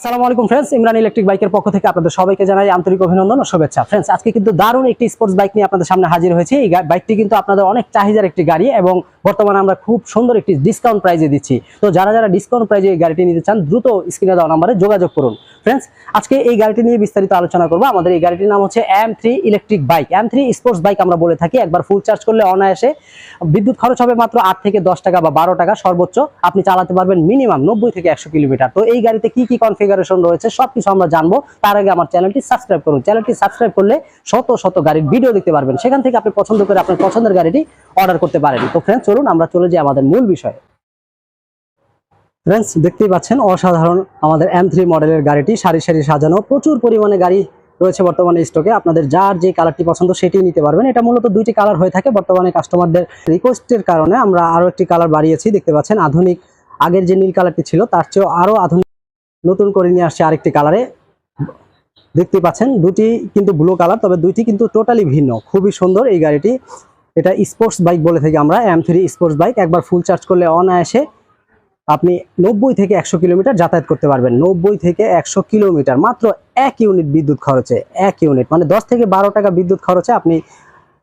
আসসালামু আলাইকুম friends Imran electric বাইকের পক্ষ থেকে আপনাদের সবাইকে জানাই আন্তরিক অভিনন্দন ও শুভেচ্ছা। ফ্রেন্ডস আজকে কিন্তু দারুণ একটি স্পোর্টস বাইক নিয়ে আপনাদের সামনে হাজির হয়েছে। এই বাইকটি কিন্তু আপনাদের অনেক চাহিদার একটি গাড়ি এবং বর্তমানে আমরা খুব সুন্দর একটি ডিসকাউন্ট প্রাইজে দিচ্ছি। তো যারা যারা ডিসকাউন্ট প্রাইজে এই গাড়িটি নিতে চান, দ্রুত স্ক্রিনে দেওয়া নাম্বারে যোগাযোগ করুন। ফ্রেন্ডস আজকে এই গাড়িটি নিয়ে বিস্তারিত আলোচনা করব। আমাদের এই গাড়িটির নাম হচ্ছে M three electric bike M three sports bike আমরা বলে থাকি, একবার ফুল চার্জ করলে অনায়াসে বিদ্যুৎ খরচ হবে মাত্র আট থেকে দশ টাকা বা বারো টাকা সর্বোচ্চ। আপনি চালাতে পারবেন মিনিমাম নব্বই থেকে একশো কিলোমিটার। তো এই গাড়িতে কি কি কনফিগারেশন রয়েছে, সবকিছু আমরা জানব। তার আগে আমার চ্যানেলটি সাবস্ক্রাইব করুন। চ্যানেলটি সাবস্ক্রাইব করলে শত শত গাড়ির ভিডিও দেখতে পারবেন। সেখান থেকে আপনি পছন্দ করে আপনার পছন্দের গাড়িটি অর্ডার করতে পারেন। তো ফ্রেন্ডস চলুন আমরা চলে যাই আমাদের মূল বিষয়ে। ফ্রেন্ডস দেখতেই পাচ্ছেন, অসাধারণ আমাদের এম থ্রি মডেলের গাড়িটি, সারি সারি সাজানো, প্রচুর পরিমাণে গাড়ি রয়েছে বর্তমানে স্টকে আপনাদের যার যে কালারটি পছন্দ সেটি নিতে পারবেন। এটা মূলত দুইটি কালার হয়ে থাকে বর্তমানে কাস্টমারদের রিকোয়েস্টের কারণে। আমরা আরও একটি কালার বাড়িয়েছি, দেখতে পাচ্ছেন, আধুনিক। আগের যে নীল কালারটি ছিল, তার চেয়েও আরও আধুনিক নতুন করে নিয়ে আসছে আরেকটি কালারে। দেখতে পাচ্ছেন, দুটি কিন্তু ব্লু কালার, তবে দুইটি কিন্তু টোটালি ভিন্ন। খুবই সুন্দর এই গাড়িটি। এটা স্পোর্টস বাইক বলে থাকি আমরা এম থ্রি স্পোর্টস বাইক একবার ফুল চার্জ করলে অনায়াসে আপনি নব্বই থেকে একশো কিলোমিটার যাতায়াত করতে পারবেন। নব্বই থেকে একশো কিলোমিটার, মাত্র এক ইউনিট বিদ্যুৎ খরচে, এক ইউনিট। মানে দশ থেকে বারো টাকা বিদ্যুৎ খরচে আপনি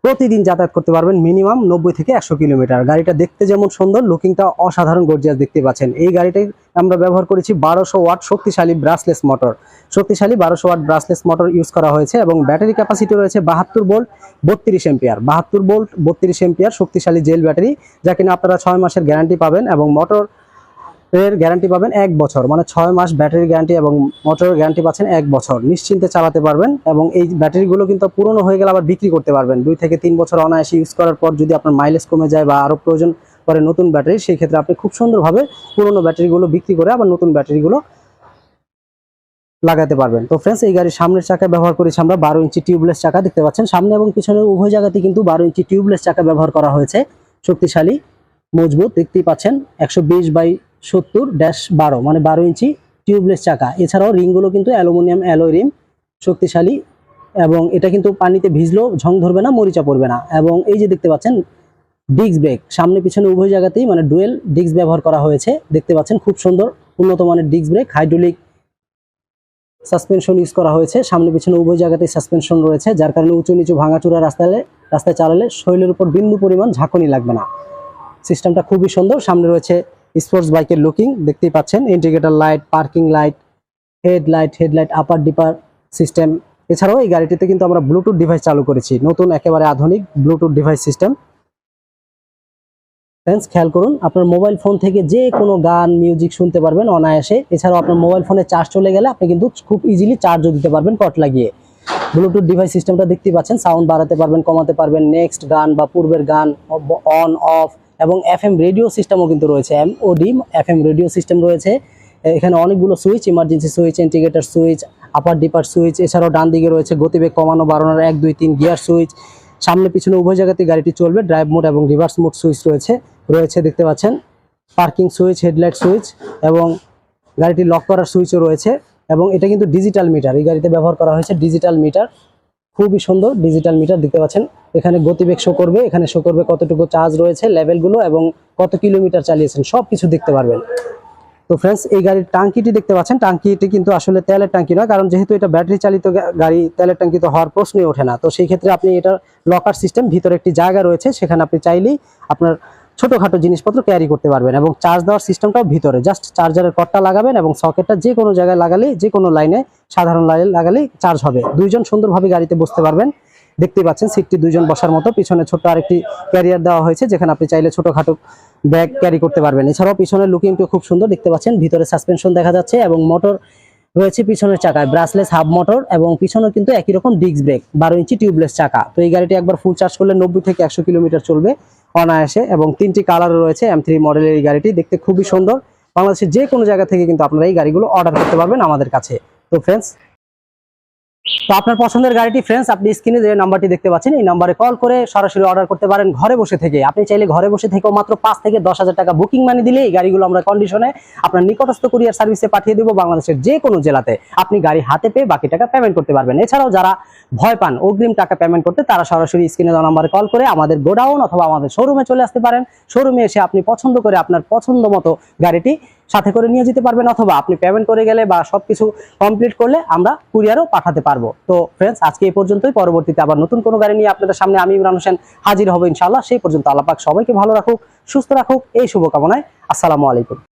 প্রতিদিন যাতায়াত করতে পারবেন মিনিমাম নব্বই থেকে একশো কিলোমিটার। গাড়িটা দেখতে যেমন সুন্দর লুকিংটা অসাধারণ গর্জিয়াস দেখতে পাচ্ছেন। এই গাড়িটাই আমরা ব্যবহার করেছি বারোশো ওয়াট শক্তিশালী ব্রাসলেস মোটর শক্তিশালী বারোশো ওয়াট ব্রাসলেস মোটর ইউজ করা হয়েছে এবং ব্যাটারি ক্যাপাসিটি রয়েছে বাহাত্তর বোল্ট বত্রিশ এম্পিয়ার বাহাত্তর বোল্ট বত্রিশ এম্পিয়ার শক্তিশালী জেল ব্যাটারি যা কিনা আপনারা ছয় মাসের গ্যারান্টি পাবেন এবং মোটর এর গ্যারান্টি পাবেন এক বছর। মানে ছয় মাস ব্যাটারির গ্যারান্টি এবং মোটরের গ্যারান্টি পাচ্ছেন এক বছর। নিশ্চিন্তে চালাতে পারবেন এবং এই ব্যাটারিগুলো কিন্তু পুরনো হয়ে গেলে আবার বিক্রি করতে পারবেন। দুই থেকে তিন বছর অনায়াসে ইউজ করার পর যদি আপনার মাইলেজ কমে যায় বা আরও প্রয়োজন পরে নতুন ব্যাটারি সেই ক্ষেত্রে আপনি খুব সুন্দরভাবে পুরনো ব্যাটারিগুলো বিক্রি করে আবার নতুন ব্যাটারিগুলো লাগাতে পারবেন। তো ফ্রেন্ডস এই গাড়ির সামনের চাকা ব্যবহার করেছি আমরা বারো ইঞ্চি টিউবলেস চাকা, দেখতে পাচ্ছেন? সামনে এবং পিছনে উভয় জায়গাতে কিন্তু বারো ইঞ্চি টিউবলেস চাকা ব্যবহার করা হয়েছে। শক্তিশালী, মজবুত, দেখতেই পাচ্ছেন? একশো বিশ বাই সত্তর ড্যাশ বারো মানে বারো ইঞ্চি টিউবলেস চাকা। এছাড়াও রিংগুলো কিন্তু অ্যালুমিনিয়াম অ্যালোয় রিম শক্তিশালী, এবং এটা কিন্তু পানিতে ভিজলেও ঝং ধরবে না, মরিচা পড়বে না। এবং এই যে দেখতে পাচ্ছেন ডিস্ক ব্রেক সামনে পিছনে উভয় জায়গাতেই মানে ডুয়েল ডিস্ক ব্যবহার করা হয়েছে। দেখতে পাচ্ছেন, খুব সুন্দর, উন্নত মানের disc brake hydraulic suspension use করা হয়েছে। সামনে পিছনে উভয় জায়গাতেই সাসপেনশন রয়েছে, যার কারণে উঁচু নিচু ভাঙাচুরা রাস্তায় রাস্তায় চালালে শৈলের উপর বিন্দু পরিমাণ ঝাঁকুনি লাগবে না। সিস্টেমটা খুবই সুন্দর, সামনে রয়েছে স্পোর্টস বাইকের লুকিং দেখতেই পাচ্ছেন। Indicator light parking light headlight headlight upper dipper system এছাড়াও এই গাড়িটিতে কিন্তু আমরা ব্লুটুথ ডিভাইস চালু করেছি। নতুন, একেবারে আধুনিক ব্লুটুথ ডিভাইস সিস্টেম ফ্রেন্ডস খেয়াল করুন, আপনার মোবাইল ফোন থেকে যে কোনো গান মিউজিক শুনতে পারবেন অনায়াসে। এছাড়াও আপনার মোবাইল ফোনে চার্জ চলে গেলে আপনি কিন্তু খুব ইজিলি চার্জও দিতে পারবেন কট লাগিয়ে। ব্লুটুথ ডিভাইস সিস্টেমটা দেখতেই পাচ্ছেন। সাউন্ড বাড়াতে পারবেন, কমাতে পারবেন। নেক্সট গান বা পূর্বের গান অন অফ এবং এফএম রেডিও সিস্টেমও কিন্তু রয়েছে এম ও ওডি এফএম রেডিও সিস্টেম রয়েছে। এখানে অনেকগুলো switch emergency switch integrator switch upper dipper switch, এছাড়াও ডান দিকে রয়েছে গতিবেগ কমানো, বাড়ানোর এক, দুই, তিন গিয়ার সুইচ। সামনে পিছনে উভয় জায়গাতে গাড়িটি চলবে ড্রাইভ মোড এবং রিভার্স মোড সুইচ রয়েছে রয়েছে দেখতে পাচ্ছেন। পার্কিং সুইচ হেডলাইট সুইচ এবং গাড়িটি লক করার সুইচও রয়েছে এবং এটা কিন্তু ডিজিটাল মিটার এই গাড়িতে ব্যবহার করা হয়েছে ডিজিটাল মিটার খুবই সুন্দর ডিজিটাল মিটার দেখতে পাচ্ছেন। এখানে গতিবেগ শো করবে, এখানে শো করবে কতটুকু চার্জ রয়েছে লেভেলগুলো এবং কত কিলোমিটার চালিয়েছেন সব কিছু দেখতে পারবেন। তো ফ্রেন্ডস এই গাড়ির টাঙ্কিটি দেখতে পাচ্ছেন। টাঙ্কিটি কিন্তু আসলে তেলের টাঙ্কি নয়, কারণ যেহেতু এটা ব্যাটারি চালিত গাড়ি, তেলের টাঙ্কি তো হওয়ার প্রশ্নই ওঠে না। তো সেই ক্ষেত্রে আপনি এটা লকার সিস্টেম ভিতরে একটি জায়গা রয়েছে, সেখানে আপনি চাইলেই আপনার ছোটখাটো জিনিসপত্র ক্যারি করতে পারবেন এবং চার্জ দেওয়ার সিস্টেমটাও ভিতরে। জাস্ট চার্জারের কটটা লাগাবেন এবং সকেটটা যে কোনো জায়গায় লাগালেই, যে কোনো লাইনে সাধারণ লাইনে লাগালেই চার্জ হবে। দুইজন সুন্দরভাবে গাড়িতে বসতে পারবেন। দেখতে পাচ্ছেন সিটটি দুইজন বসার মতো। পিছনে ছোট্ট আরেকটি ক্যারিয়ার দেওয়া হয়েছে, যেখানে আপনি চাইলে ছোটখাটো ব্যাগ ক্যারি করতে পারবেন। এছাড়াও পিছনের লুকিংটিও খুব সুন্দর, দেখতে পাচ্ছেন, ভিতরে সাসপেনশন দেখা যাচ্ছে এবং মোটর রয়েছে পিছনের চাকায়। ব্রাসলেস হাব মোটর এবং পিছনে কিন্তু একই রকম ডিস্ক ব্রেক বারো ইঞ্চি টিউবলেস চাকা। তো এই গাড়িটি একবার ফুল চার্জ করলে নব্বই থেকে একশো কিলোমিটার চলবে। অনায়াসে এবং তিনটি কালার রয়েছে এম থ্রি মডেলের এই গাড়িটি। দেখতে খুবই সুন্দর। বাংলাদেশের যে কোনো জায়গা থেকে কিন্তু আপনারা এই গাড়িগুলো অর্ডার করতে পারবেন আমাদের কাছে। তো ফ্রেন্ডস তো আপনার পছন্দের গাড়িটি ফ্রেন্ডস আপনি স্ক্রিনে যে নাম্বারটি দেখতে পাচ্ছেন, এই নাম্বারে কল করে সরাসরি অর্ডার করতে পারেন ঘরে বসে থেকে। আপনি চাইলে ঘরে বসে থেকেও মাত্র পাঁচ থেকে দশ হাজার টাকা বুকিং মানি দিলে এই গাড়িগুলো আমরা কন্ডিশনে আপনার নিকটস্থ কুরিয়ার সার্ভিসে পাঠিয়ে দেবো বাংলাদেশের যে কোনো জেলাতে। আপনি গাড়ি হাতে পেয়ে বাকি টাকা পেমেন্ট করতে পারবেন। এছাড়াও যারা ভয় পান অগ্রিম টাকা পেমেন্ট করতে, তারা সরাসরি স্ক্রিনে দেওয়া নাম্বারে কল করে আমাদের গোডাউন অথবা আমাদের শোরুমে চলে আসতে পারেন। শোরুমে এসে আপনি পছন্দ করে আপনার পছন্দ মতো গাড়িটি সাথে করে নিয়ে যেতে পারবেন, অথবা আপনি পেমেন্ট করে গেলে বা সবকিছু কমপ্লিট করলে আমরা কুরিয়ারও পাঠাতে পারব। তো ফ্রেন্ডস আজকে এই পর্যন্তই। পরবর্তীতে আবার নতুন কোনো গাড়ি নিয়ে আপনাদের সামনে আমি ইমরান হোসেন হাজির হব ইনশাল্লাহ সেই পর্যন্ত আল্লাহ পাক সবাইকে ভালো রাখুক, সুস্থ রাখুক। এই শুভকামনায় আসসালামু আলাইকুম।